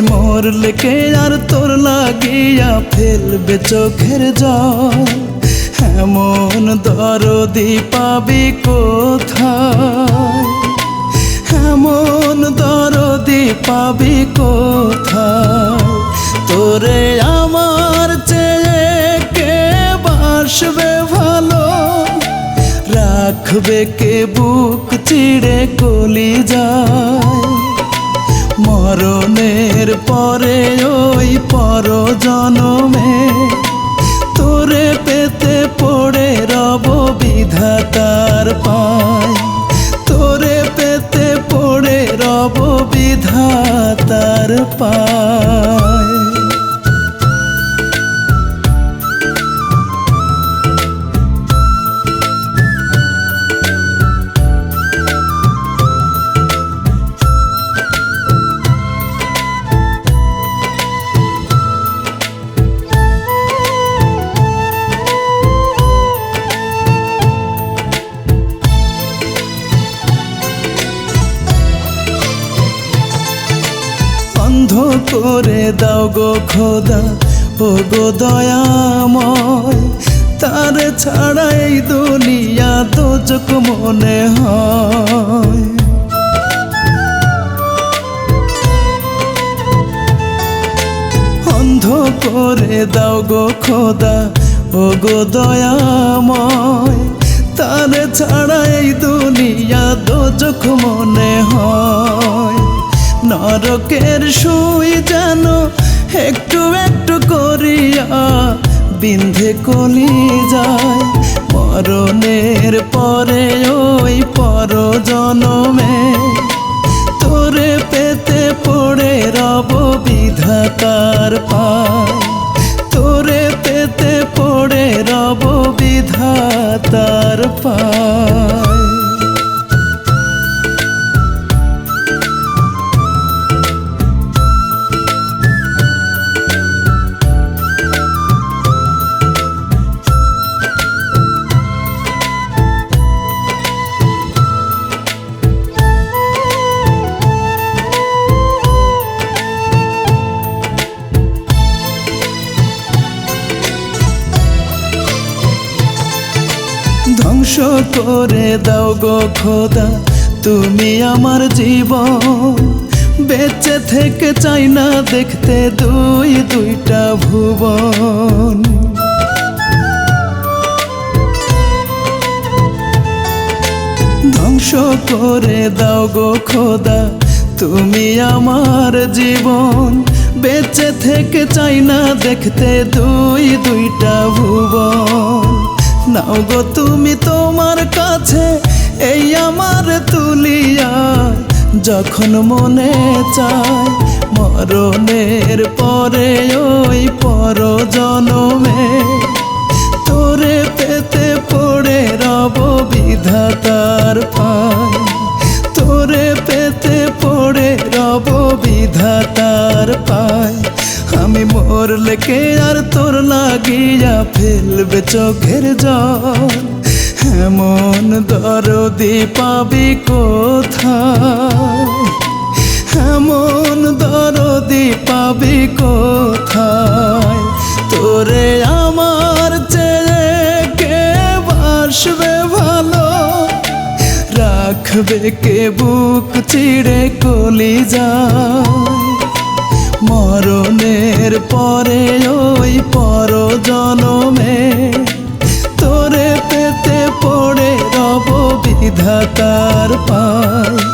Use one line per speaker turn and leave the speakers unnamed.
মরলে কে আর তোর লাগিয়া ফেলবে চোখের জল। এমন দরদি পাবি কোথায়? এমন দরদি পাবি কোথায়? তোরে আমার চেয়ে কে বাসবে ভালো? রাখবে কে বুক চিড়ে কলি যায় মরণের পরে ওই পর জনমে তোরে পেতে পড়ে রব বিধাতার পায়। তোরে পেতে পড়ে রব বিধাতার পায়। বন্ধ করে দাও গো খোদা। ও গো দয়াময়, তার ছাড়া এই দুনিয়া দোজক মনে হয়। অন্ধ করে দাও গো খোদা ও গো দয়াময়, তার ছাড়া এই দুনিয়া দোজক মনে হয়। নরকের সুই যেন একটু একটু করিয়া বিন্ধে কলি যায়। পরনের পরে ওই পর জনমে তোরে পেতে পড়ে রব বিধাতার পায় ধ্বংস করে দাও গো খোদা। তুমি আমার জীবন। বেঁচে থেকে চাই না দেখতে দুই, দুইটা ভুবন। ধ্বংস করে দাও গো খোদা। তুমি আমার জীবন। বেঁচে থেকে চাই না দেখতে দুই, দুইটা ভুবন। নাও গো তুমি তোমার কাছে, এই আমার তুলিয়া। যখন মনে চায় মরণের পরে ওই পর জনমে তোরে পেতে পড়ে রব বিধাতার পায়। তোরে পেতে পড়ে রব বিধাতার পায়। আমি মরলে কে আর তোর লাগিয়া ফেলবে চোখের জল। এমন দরদি পাবি কোথায়? এমন দরদি পাবি কোথায়? তোরে আমার চেয়ে কে বাসবে ভালো? রাখবে কে বুক চিড়ে কলি যায় মরণের পরে ওই পর জনমে তোরে পেতে পড়ে রব বিধাতার পায়।